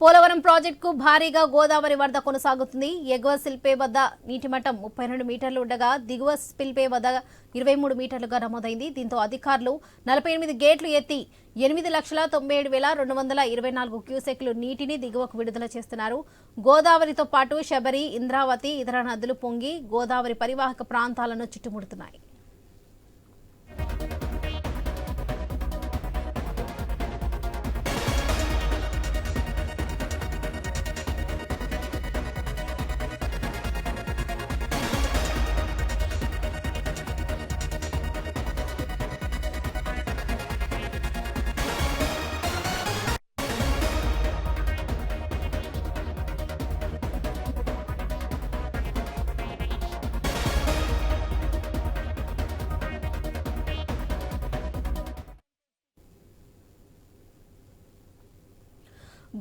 పోలవరం ప్రాజెక్టుకు భారీగా గోదావరి వరద కొనసాగుతుంది. ఎగువ స్పిల్పే వద్ద నీటి మట్టం ముప్పై రెండు మీటర్లు ఉండగా దిగువ స్పిల్పే వద్ద ఇరవై మూడు మీటర్లుగా నమోదైంది. దీంతో అధికారులు నలభై ఎనిమిది గేట్లు ఎత్తి ఎనిమిది లక్షల తొంభై ఏడు వేల రెండు వందల ఇరవై నాలుగు క్యూసెక్లు నీటిని దిగువకు విడుదల చేస్తున్నారు. గోదావరితో పాటు శబరి ఇంద్రావతి ఇతర నదులు పొంగి గోదావరి పరివాహక ప్రాంతాలను చుట్టుముడుతున్నాయి.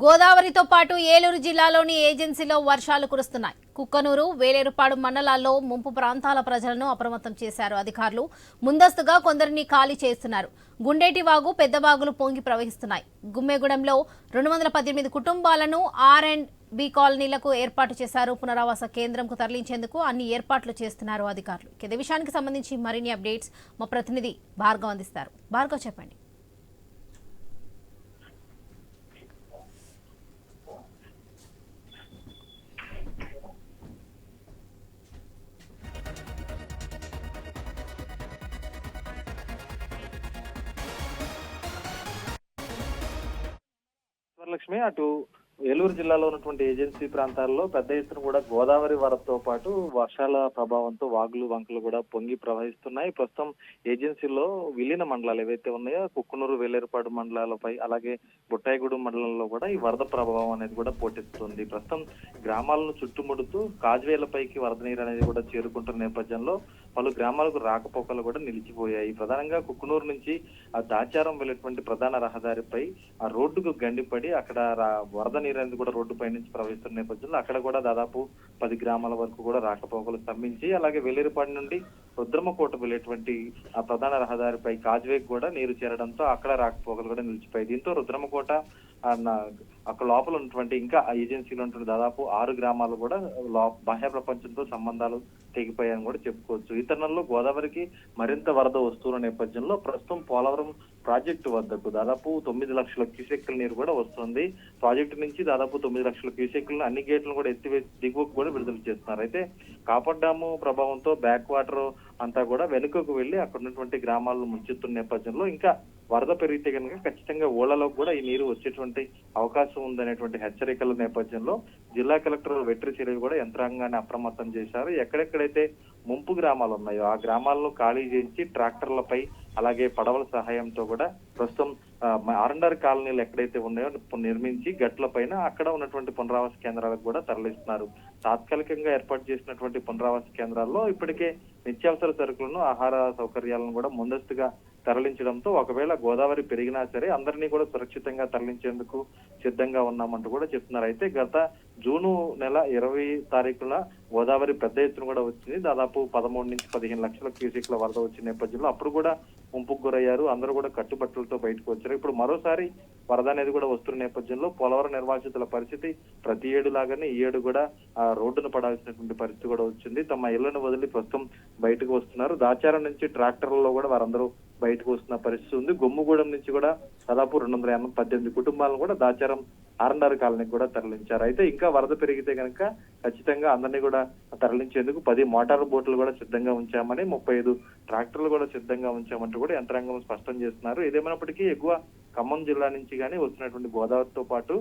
గోదావరితో పాటు ఏలూరు జిల్లాలోని ఏజెన్సీలో వర్షాలు కురుస్తున్నాయి. కుక్కనూరు వేలేరుపాడు మండలాల్లో ముంపు ప్రాంతాల ప్రజలను అప్రమత్తం చేశారు అధికారులు. ముందస్తుగా కొందరిని ఖాళీ చేస్తున్నారు. గుండేటి వాగు పెద్ద వాగులు పొంగి ప్రవహిస్తున్నాయి. గుమ్మేగూడెంలో రెండు వందల పద్దెనిమిది కుటుంబాలను ఆర్ అండ్ బి కాలనీలకు ఏర్పాటు చేశారు. పునరావాస కేంద్రంకు తరలించేందుకు అన్ని ఏర్పాట్లు చేస్తున్నారు అధికారులు. ఇక ఇదే విషయానికి సంబంధించి మరిన్ని అప్డేట్స్ మా ప్రతినిధి భార్గవ్ అందిస్తారు. భార్గవ్ చెప్పండి. లక్ష్మి అటు ఏలూరు జిల్లాలో ఉన్నటువంటి ఏజెన్సీ ప్రాంతాల్లో పెద్ద ఎత్తున కూడా గోదావరి వరదతో పాటు వర్షాల ప్రభావంతో వాగులు వంకలు కూడా పొంగి ప్రవహిస్తున్నాయి. ప్రస్తుతం ఏజెన్సీలో విలీన మండలాలు ఏవైతే ఉన్నాయో కుక్కునూరు వేలేరుపాడు మండలాలపై అలాగే బుట్టాయిగూడెం మండలంలో కూడా ఈ వరద ప్రభావం అనేది కూడా పోటిస్తుంది ప్రస్తుతం గ్రామాలను చుట్టుముడుతూ కాజ్వేలపైకి వరద నీరు అనేది కూడా చేరుకుంటున్న నేపథ్యంలో పలు గ్రామాలకు రాకపోకలు కూడా నిలిచిపోయాయి. ప్రధానంగా కుక్కునూరు నుంచి ఆ దాచారం వెళ్ళేటువంటి ప్రధాన రహదారిపై ఆ రోడ్డుకు గండిపడి అక్కడ రా- వరద నీరు అనేది కూడా రోడ్డుపై నుంచి ప్రవహిస్తున్న నేపథ్యంలో అక్కడ కూడా దాదాపు పది గ్రామాల వరకు కూడా రాకపోకలు స్తంభించి అలాగే వెల్లేరుపాడి నుండి రుద్రమకోట వెళ్ళేటువంటి ఆ ప్రధాన రహదారిపై కాజ్వేక్ కూడా నీరు చేరడంతో అక్కడ రాకపోకలు కూడా నిలిచిపోయాయి. దీంతో రుద్రమకోట అక్కడ లోపల ఉన్నటువంటి ఇంకా ఆ ఏజెన్సీలో ఉన్నటువంటి దాదాపు ఆరు గ్రామాలు కూడా లో- బాహ్య ప్రపంచంతో సంబంధాలు తెగిపోయాయని కూడా చెప్పుకోవచ్చు. ఈ తరుణంలో గోదావరికి మరింత వరద వస్తున్న నేపథ్యంలో ప్రస్తుతం పోలవరం ప్రాజెక్టు వద్దకు దాదాపు తొమ్మిది లక్షల క్యూసెక్ల నీరు కూడా వస్తుంది. ప్రాజెక్టు నుంచి దాదాపు తొమ్మిది లక్షల క్యూసెక్లను అన్ని గేట్లను కూడా ఎత్తివేసి దిగువకు కూడా విడుదల చేస్తున్నారు. అయితే కాపర్ డ్యాము ప్రభావంతో బ్యాక్ వాటర్ అంతా కూడా వెనుకకు వెళ్ళి అక్కడ ఉన్నటువంటి గ్రామాలను ముంచెత్తున్న నేపథ్యంలో ఇంకా వరద పెరిగితే కనుక ఖచ్చితంగా ఊళ్ళలో కూడా ఈ నీరు వచ్చేటువంటి అవకాశం ఉందనేటువంటి హెచ్చరికల నేపథ్యంలో జిల్లా కలెక్టర్ వెట్రి చర్యలు కూడా యంత్రాంగాన్ని అప్రమత్తం చేశారు. ఎక్కడెక్కడైతే ముంపు గ్రామాలు ఉన్నాయో ఆ గ్రామాలను ఖాళీ చేయించి ట్రాక్టర్లపై అలాగే పడవల సహాయంతో కూడా ప్రస్తుతం ఆర్ఎండ్ఆర్ కాలనీలు ఎక్కడైతే ఉన్నాయో నిర్మించి గట్ల పైన అక్కడ ఉన్నటువంటి పునరావాస కేంద్రాలకు కూడా తరలిస్తున్నారు. తాత్కాలికంగా ఏర్పాటు చేసినటువంటి పునరావాస కేంద్రాల్లో ఇప్పటికే నిత్యావసర సరుకులను ఆహార సౌకర్యాలను కూడా ముందస్తుగా తరలించడంతో ఒకవేళ గోదావరి పెరిగినా సరే అందరినీ కూడా సురక్షితంగా తరలించేందుకు సిద్ధంగా ఉన్నామంటూ కూడా చెప్తున్నారు. అయితే గత జూను నెల ఇరవై తారీఖున గోదావరి పెద్ద ఎత్తున కూడా వచ్చింది. దాదాపు పదమూడు నుంచి పదిహేను లక్షల క్యూసెక్ల వరద వచ్చిన నేపథ్యంలో అప్పుడు కూడా ముంపుకు గురయ్యారు అందరూ కూడా కట్టుబట్టలతో బయటకు వచ్చారు. ఇప్పుడు మరోసారి వరద అనేది కూడా వస్తున్న నేపథ్యంలో పోలవరం నిర్వాసితుల పరిస్థితి ప్రతి ఏడు లాగానే ఈ ఏడు కూడా ఆ రోడ్డును పడాల్సినటువంటి పరిస్థితి కూడా వచ్చింది. తమ ఇళ్ళను వదిలి ప్రస్తుతం బయటకు వస్తున్నారు. దాచారం నుంచి ట్రాక్టర్లలో కూడా వారందరూ బయటకు వస్తున్న పరిస్థితి ఉంది. గొమ్ముగూడెం నుంచి కూడా దాదాపు రెండు వందల ఎనభై పద్దెనిమిది కుటుంబాలను కూడా దాచారం ఆర్ఎన్ఆర్ కాలనీకి కూడా తరలించారు. అయితే ఇంకా వరద పెరిగితే కనుక ఖచ్చితంగా అందరినీ కూడా తరలించేందుకు పది మోటార్ బోట్లు కూడా సిద్ధంగా ఉంచామని ముప్పై ఐదు ట్రాక్టర్లు కూడా సిద్ధంగా ఉంచామంటూ కూడా యంత్రాంగం స్పష్టం చేస్తున్నారు. ఏదేమైనప్పటికీ ఎక్కువ ఖమ్మం జిల్లా నుంచి కానీ వస్తున్నటువంటి గోదావరితో పాటు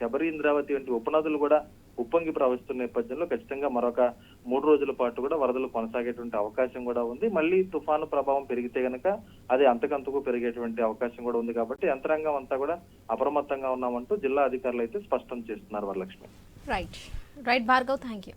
శబరి ఇంద్రావతి వంటి ఉపనదులు కూడా ఉప్పొంగి ప్రవహిస్తున్న నేపథ్యంలో ఖచ్చితంగా మరొక మూడు రోజుల పాటు కూడా వరదలు కొనసాగేటువంటి అవకాశం కూడా ఉంది. మళ్ళీ తుఫాను ప్రభావం పెరిగితే గనక అది అంతకంతకు పెరిగేటువంటి అవకాశం కూడా ఉంది కాబట్టి యంత్రాంగం అంతా కూడా అప్రమత్తంగా ఉన్నామంటూ జిల్లా అధికారులు అయితే స్పష్టం చేస్తున్నారు Varalakshmi. Right right Bhargav thank you